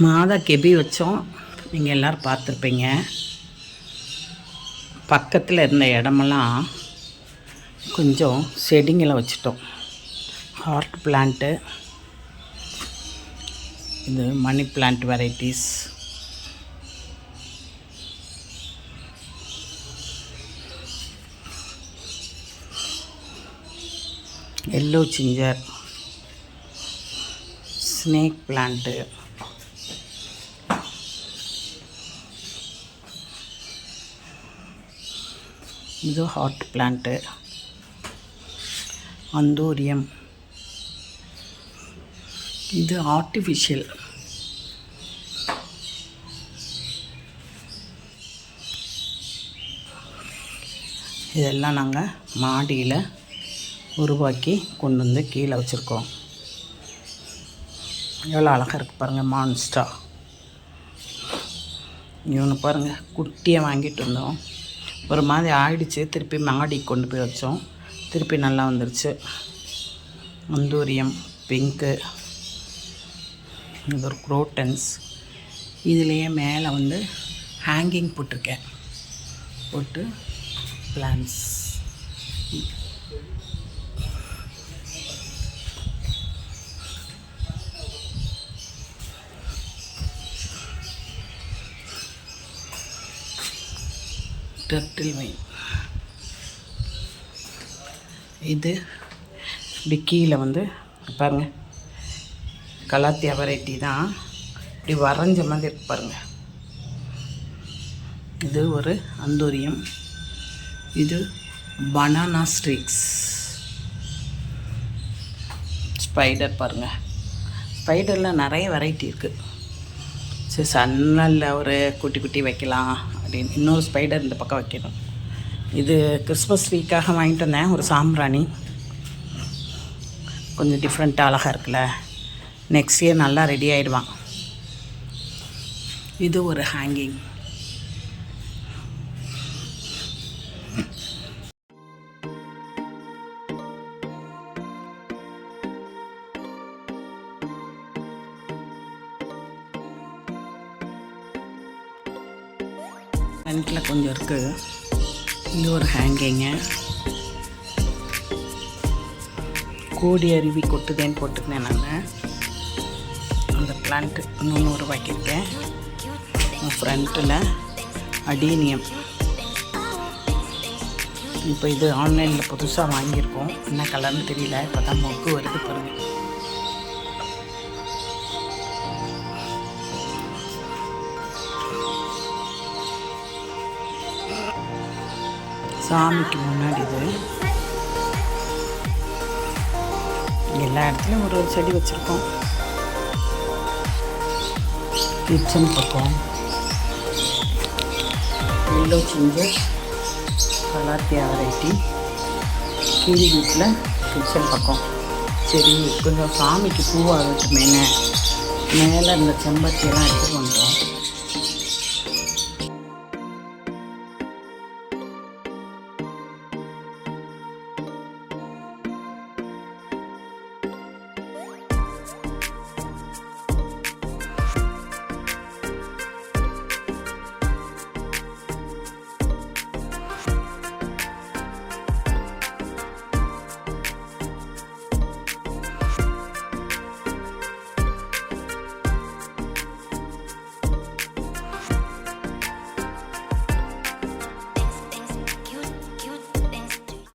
மாதா கெபி வச்சோம். நீங்கள் எல்லோரும் பார்த்துருப்பீங்க. பக்கத்தில் இருந்த இடமெல்லாம் கொஞ்சம் செடிங்களை வச்சுட்டோம். ஹார்ட் பிளான்ட்டு இது money plant varieties yellow ginger snake plant இது ஹாட் பிளான்ட்டு. அந்தூரியம். இது ஆர்டிஃபிஷியல். இதெல்லாம் நாங்கள் மாடியில் உருவாக்கி கொண்டு வந்து கீழே வச்சுருக்கோம். எவ்வளோ அழகாக இருக்குது பாருங்கள் மான்ஸ்டா இவனு பாருங்கள் குட்டியை வாங்கிட்டு வந்தோம். ஒரு மாதிரி ஆயிடுச்சு. திருப்பி மாடி கொண்டு போய் வச்சோம். திருப்பி நல்லா வந்துருச்சு. அந்தூரியம் பிங்க்கு இது ஒரு குரோட்டன்ஸ். இதுலேயே மேலே வந்து ஹேங்கிங் போட்டிருக்கேன். போட்டு பிளான்ஸ். டர்டில் வைன் இது இப்படி கீழே வந்து பாருங்கள் கலாத்தியா வெரைட்டி தான் இப்படி வரைஞ்ச மாதிரி இருக்கு பாருங்கள் இது ஒரு அந்தூரியம். இது பனானா ஸ்ட்ரீக்ஸ். ஸ்பைடர் பாருங்கள் ஸ்பைடரில் நிறைய வெரைட்டி இருக்குது சரி சன்னலில் ஒரு குட்டி குட்டி வைக்கலாம் அப்படின்னு. இன்னொரு ஸ்பைடர் இந்த பக்கம் வைக்கணும். இது கிறிஸ்மஸ் வீக்காக வாங்கிட்டு வந்தேன் ஒரு சாம்பிராணி. கொஞ்சம் டிஃப்ரெண்ட்டாக அழகாக இருக்குல்ல. நெக்ஸ்ட் இயர் நல்லா ரெடி ஆகிடுவான் இது ஒரு ஹேங்கிங் ஃப்ரண்ட்டில் கொஞ்சம் இருக்குது. இது ஒரு ஹேங்கிங்க கோடி அருவி கொட்டுதேன்னு போட்டுருந்தேன் நான். அந்த பிளான்ட்டு இன்னொன்று உருவாக்கியிருக்கேன். ஃப்ரண்ட்டில் அடீனியம். இப்போ இது ஆன்லைனில் புதுசாக வாங்கியிருக்கோம். என்ன கலர்னு தெரியல. இப்போ தான் மொக்கு வருது பாருங்கள் சாமிக்கு முன்னாடி இது எல்லா இடத்துலையும் ஒரு ஒரு செடி வச்சுருக்கோம். கிச்சன் பக்கம். எல்லோ சிஞ்சர் கலாத்தியா வெரைட்டி கீழ் வீட்டில் கிச்சன் பக்கம். சரி கொஞ்சம் சாமிக்கு பூவாக வச்சுமேங்க மேலே இந்த செம்பத்தியெல்லாம் எடுத்துகிட்டு வந்துட்டோம்.